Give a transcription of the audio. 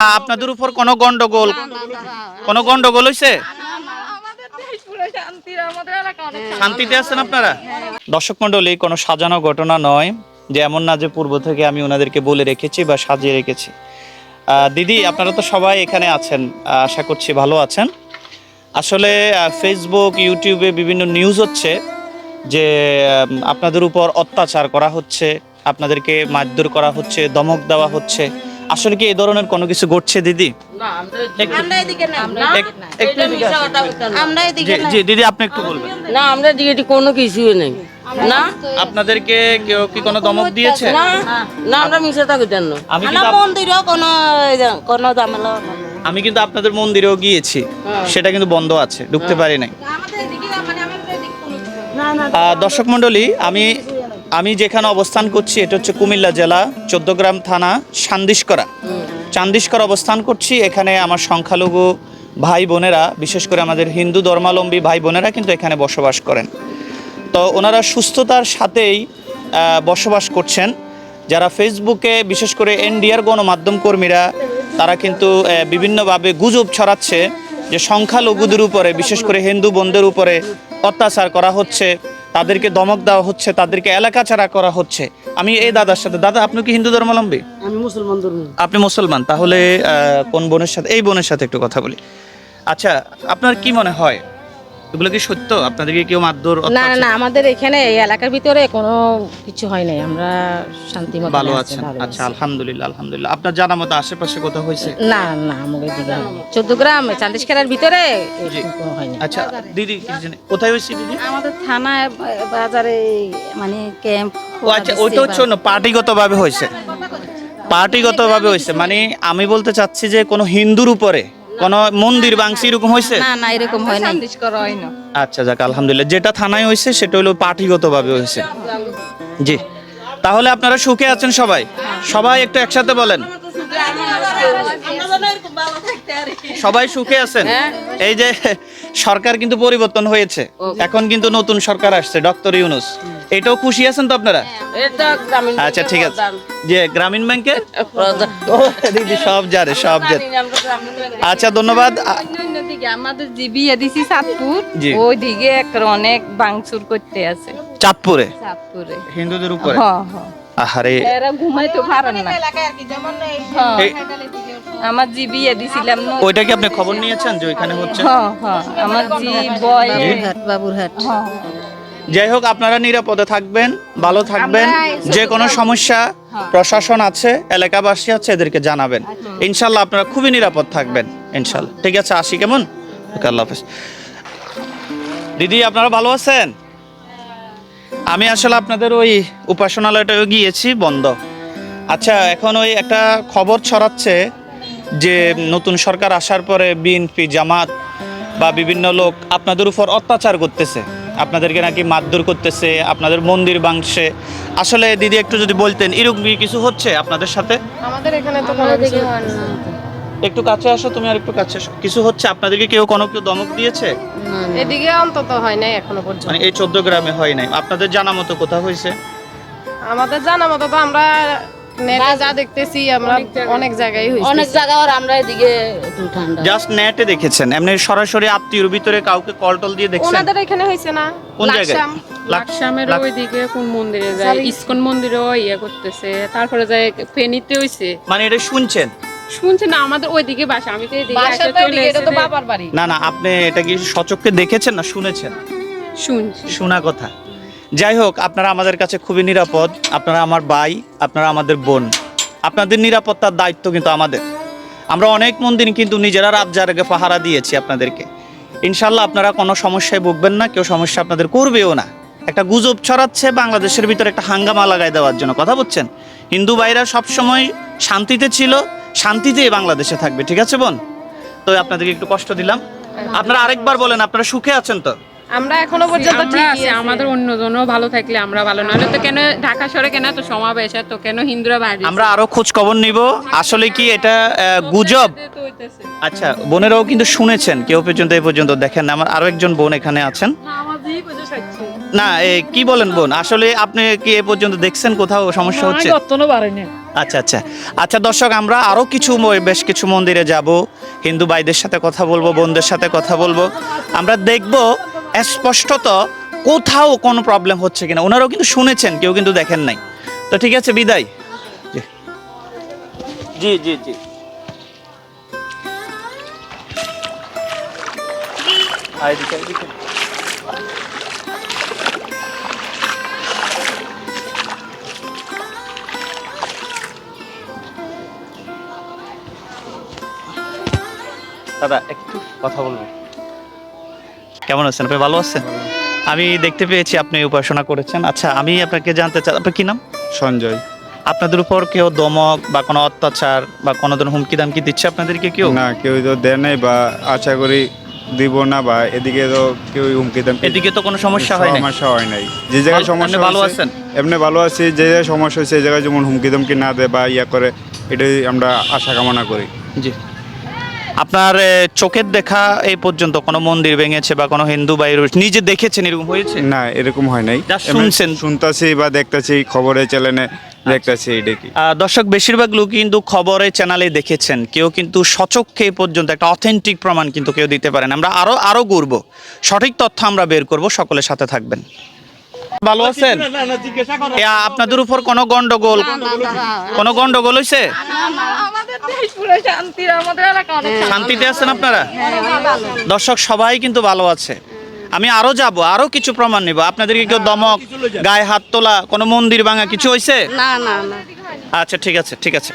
আপনাদের উপর কোনো গন্ডগোল? কোনো গন্ডগোল হয়েছে শান্তিতে আছেন আপনারা? দর্শক মন্ডলী কোনো সাজানো ঘটনা নয়, যে এমন না যে পূর্ব থেকে আমি ওনাদেরকে বলে রেখেছি বা সাজিয়ে রেখেছি। দিদি, আপনারা তো সবাই এখানে আছেন, আশা করছি ভালো আছেন। আসলে ফেসবুক ইউটিউবে বিভিন্ন নিউজ হচ্ছে যে আপনাদের উপর অত্যাচার করা হচ্ছে, আপনাদেরকে মারধর করা হচ্ছে দমক দেওয়া হচ্ছে। আসলে কি এই ধরনের কোনো কিছু ঘটছে দিদি? জি দিদি আপনি একটু বলবেন। না আমরা দিকে কোনো কিছুই নেই। না? আপনাদেরকে কেউ কি কোনো দমক দিয়েছে? না না আমরা মিশে থাকি আমি কিন্তু আপ- কোনো কোনো ঝামেলা আমি কিন্তু আপনাদের মন্দিরেও গিয়েছি। সেটা কিন্তু বন্ধ আছে ঢুকতে পারি নাই। আহ, দর্শক মণ্ডলী আমি আমি যেখানে অবস্থান করছি, এটা হচ্ছে কুমিল্লা জেলা, চোদ্দগ্রাম থানা সান্দিশকরা চান্দিশকর অবস্থান করছি, এখানে আমার সংখ্যালঘু ভাই বোনেরা, বিশেষ করে আমাদের হিন্দু ধর্মাবলম্বী ভাই বোনেরা কিন্তু এখানে বসবাস করেন। তো ওনারা সুস্থতার সাথেই বসবাস করছেন। যারা ফেসবুকে, বিশেষ করে এনডিআর গণমাধ্যম কর্মীরা, তারা কিন্তু বিভিন্নভাবে গুজব ছড়াচ্ছে যে সংখ্যালঘুদের উপরে, বিশেষ করে হিন্দু বোনদের উপরে অত্যাচার করা হচ্ছে। তাদেরকে দমক দেওয়া হচ্ছে তাদেরকে এলাকা ছাড়া করা হচ্ছে। আমি এই দাদার সাথে। দাদা আপনি কি হিন্দু ধর্মাবলম্বী? আমি মুসলমান ধর্ম। আপনি মুসলমান। তাহলে কোন বোনের সাথে এই বোনের সাথে একটু কথা বলি। আচ্ছা আপনার কি মনে হয় এগুলো কি সত্য? আপনাদেরকে কেউ মারধর না না না আমাদের এখানে এই এলাকার ভিতরে কোনো কিছু হয় নাই। আমরা শান্তি মতো ভালো আছি, আছেন। আচ্ছা আলহামদুলিল্লাহ আলহামদুলিল্লাহ। আপনার জানা মতো আশেপাশে কোথাও হয়েছে? না না আমাদের দিকে চোদ্দ গ্রাম চান্দিশ খেলার ভিতরে হয়নি আচ্ছা দিদি কোথায় হয়েছে দিদি? আমাদের থানায় বাজারে মানে ক্যাম্প ও আচ্ছা ওইটা হচ্ছে অন্য পার্টিগত ভাবে হয়েছে। পার্টিগত ভাবে হয়েছে। মানে আমি বলতে চাচ্ছি যে কোনো হিন্দুর উপরে কোন মন্দির বাংশি এরকম হয়েছে? না না এরকম হয় নাই। আচ্ছা যাক আলহামদুলিল্লাহ। যেটা থানায় হয়েছে সেটা হলো পার্টিগত ভাবে হয়েছে। জি। তাহলে আপনারা সুখে আছেন সবাই? সবাই একটু একসাথে বলেন। সবাই সুখে আছেন? এই যে সরকার কিন্তু পরিবর্তন হয়েছে। এখন কিন্তু নতুন সরকার আসছে ডক্টর ইউনুস। এটাও খুশি আছেন তো আপনারা? আচ্ছা ঠিক আছে। যে গ্রামীণ ব্যাংকে? দিদি সব জানে সব ব্যাংক- আচ্ছা ধন্যবাদ। আমাদের বিয়ে চাঁদপুর ওই দিকে অনেক বাংচুর করতে আছে। চাঁদপুরে? চাঁদপুরে। হিন্দুদের উপরে? হ হ আহারে। এরা ঘুমাইতে পারেন না। হ্যাঁ। আমার জি বিয়ে দিছিলাম ন- ওইটা কি আপনি খবর নিয়েছেন যে ওইখানে হচ্ছে? হ হ আমার জি বয় বাবুরহাট বাবুরহাট। হ্যাঁ, যাই হোক আপনারা নিরাপদে থাকবেন ভালো থাকবেন যে কোনো সমস্যা প্রশাসন আছে এলাকাবাসী আছে এদেরকে জানাবেন। ইনশাল্লাহ আপনারা খুবই নিরাপদ থাকবেন ইনশাল্লাহ। ঠিক আছে আসি কেমন? আল্লাহ হাফেজ। দিদি আপনারা ভালো আছেন? আমি আসলে আপনাদের ওই উপাসনালয়টাও গিয়েছি বন্ধ। আচ্ছা এখন ওই একটা খবর ছড়াচ্ছে যে নতুন সরকার আসার পরে বিএনপি জামাত বা বিভিন্ন লোক আপনাদের উপর অত্যাচার করতেছে। আপনাদেরকে নাকি মারধর করতেছে আপনাদের মন্দির বাংশে আসলে দিদি একটু যদি বলতেন এরকম কিছু হচ্ছে আপনাদের সাথে? আমাদের এখানে তো কোনো কিছু একটু কাছে আসো তুমি আর একটু কাছে আসো কিছু হচ্ছে? আপনাদেরকে কেউ কোনো কেউ দমক দিয়েছে? এদিকে অন্তত হয় নাই এখনও পর্যন্ত। মানে এই চোদ্দ গ্রামে হয় নাই। আপনাদের জানা মতো কোথাও হয়েছে? আমাদের জানা মতো তো আমরা নেটে যা দেখতেছি আমরা অনেক জায়গায়। হয়েছে অনেক জায়গা আর আমরা এদিকে একটু ঠান্ডা। জাস্ট নেটে দেখেছেন। এমনি সরাসরি আত্মীয়র ভিতরে কাউকে কল টল দিয়ে দেখছেন? ওনাদের এখানে হয়েছে না? কোন জায়গায়? লাকসাম। লাকসামের ওইদিকে কোন মন্দিরে যায়? ইসকন মন্দিরেও ইয়ে করতেছে। তারপরে যায় ফেনীতে হইছে। মানে এটা শুনছেন? শুনছে না আমাদের ওইদিকে বাসা আমি তো এদিকে বাসার আসা তো চলে এটা তো বাবার বাড়ি। না না আপনি এটা কি সচক্ষে দেখেছেন না শুনেছেন? শুনছি। শোনা কথা। যাই হোক আপনারা আমাদের কাছে খুবই নিরাপদ। আপনারা আমার ভাই, আপনারা আমাদের বোন। আপনাদের নিরাপত্তার দায়িত্ব কিন্তু আমাদের। আমরা অনেক মন্দির কিন্তু নিজেরা রাত জায়গায় পাহারা দিয়েছি আপনাদেরকে। ইনশাল্লাহ আপনারা কোনো সমস্যায় ভুগবেন না, কেউ সমস্যা আপনাদের করবেও না। একটা গুজব ছড়াচ্ছে, বাংলাদেশের ভিতরে একটা হাঙ্গামা লাগাই দেওয়ার জন্য। কথা বলছেন? হিন্দু ভাইরা সবসময় শান্তিতে ছিল, শান্তিতেই বাংলাদেশে থাকবে, ঠিক আছে বোন? তো আপনাদেরকে একটু কষ্ট দিলাম। আপনারা আরেকবার বলেন, আপনারা সুখে আছেন তো? আমরা এখনও পর্যন্ত ঠিকই আছি। আমাদের অন্যজনও ভালো থাকলে আমরা ভালো নাহলে তো কেন ঢাকা শহরে কেন তো সমাবেশ তো কেন হিন্দুরা বাইরে আমরা আরও খোঁজ খবর নিব। আসলে কি এটা গুজব? আচ্ছা বোনেরাও কিন্তু শুনেছেন কেউ পর্যন্ত এই পর্যন্ত দেখেন না। আমার আরও একজন বোন এখানে আছেন। না কি বলেন বোন? আসলে আপনি কি এ পর্যন্ত দেখছেন কোথাও সমস্যা হচ্ছে? আচ্ছা আচ্ছা। আচ্ছা দর্শক আমরা আরও কিছু বেশ কিছু মন্দিরে যাব। হিন্দু ভাইদের সাথে কথা বলব বোনদের সাথে কথা বলব। আমরা দেখব স্পষ্টত কোথাও কোনো প্রবলেম হচ্ছে কিনা। ওনারাও কিন্তু শুনেছেন, কেউ কিন্তু দেখেন নাই। তো ঠিক আছে, বিদায়। জি। জি জি। দাদা, একটু কথা বলব কেমন আছেন? আপনি ভালো আছেন? আমি দেখতে পেয়েছি আপনি উপাসনা করেছেন। আচ্ছা আমি আপনাকে জানতে চাই আপনার কি নাম? সঞ্জয়। আপনাদের উপর কেউ দমক বা কোনো অত্যাচার বা কোনো ধরনের হুমকি দামকি দিচ্ছে আপনাদেরকে কেউ? না কেউ তো দেয় নাই বা আশা করি দিব না বা এদিকে তো কেউ হুমকি দাম এদিকে তো কোনো সমস্যা হয় না সমস্যা হয় নাই। যে জায়গায় সমস্যা আপনি ভালো আছেন? এমনি ভালো আছি যে জায়গায় সমস্যা হয়েছে সেই জায়গায় যেমন হুমকি দামকি না দেয় বা ইয়া করে এটাই আমরা আশা কামনা করি। জি। আপনার চোখের দেখা এই পর্যন্ত কোনো মন্দির ভেঙেছে বা কোনো হিন্দু বা নিজে দেখেছেন এরকম হয়েছে? না এরকম হয় নাই। শুনছেন। শুনতাছি বা দেখতাছি খবরে চ্যানেলে দেখতাছি এটা কি দর্শক বেশিরভাগ লোক কিন্তু খবরে চ্যানেলে দেখেছেন। কেউ কিন্তু সচক্ষে এই পর্যন্ত একটা অথেন্টিক প্রমাণ কিন্তু কেউ দিতে পারেন আমরা আরও আরও ঘুরব। সঠিক তথ্য আমরা বের করব। সকলের সাথে থাকবেন। ভালো আছেন? আপনাদের উপর কোনো গন্ডগোল? কোনো গন্ডগোল হয়েছে শান্তিতে আছেন আপনারা? দর্শক সবাই কিন্তু ভালো আছে। আমি আরও যাব আরও কিছু প্রমাণ নিব। আপনাদেরকে কেউ দমক গায়ে হাত তোলা কোনো মন্দির ভাঙা কিছু হয়েছে না না না। আচ্ছা ঠিক আছে ঠিক আছে।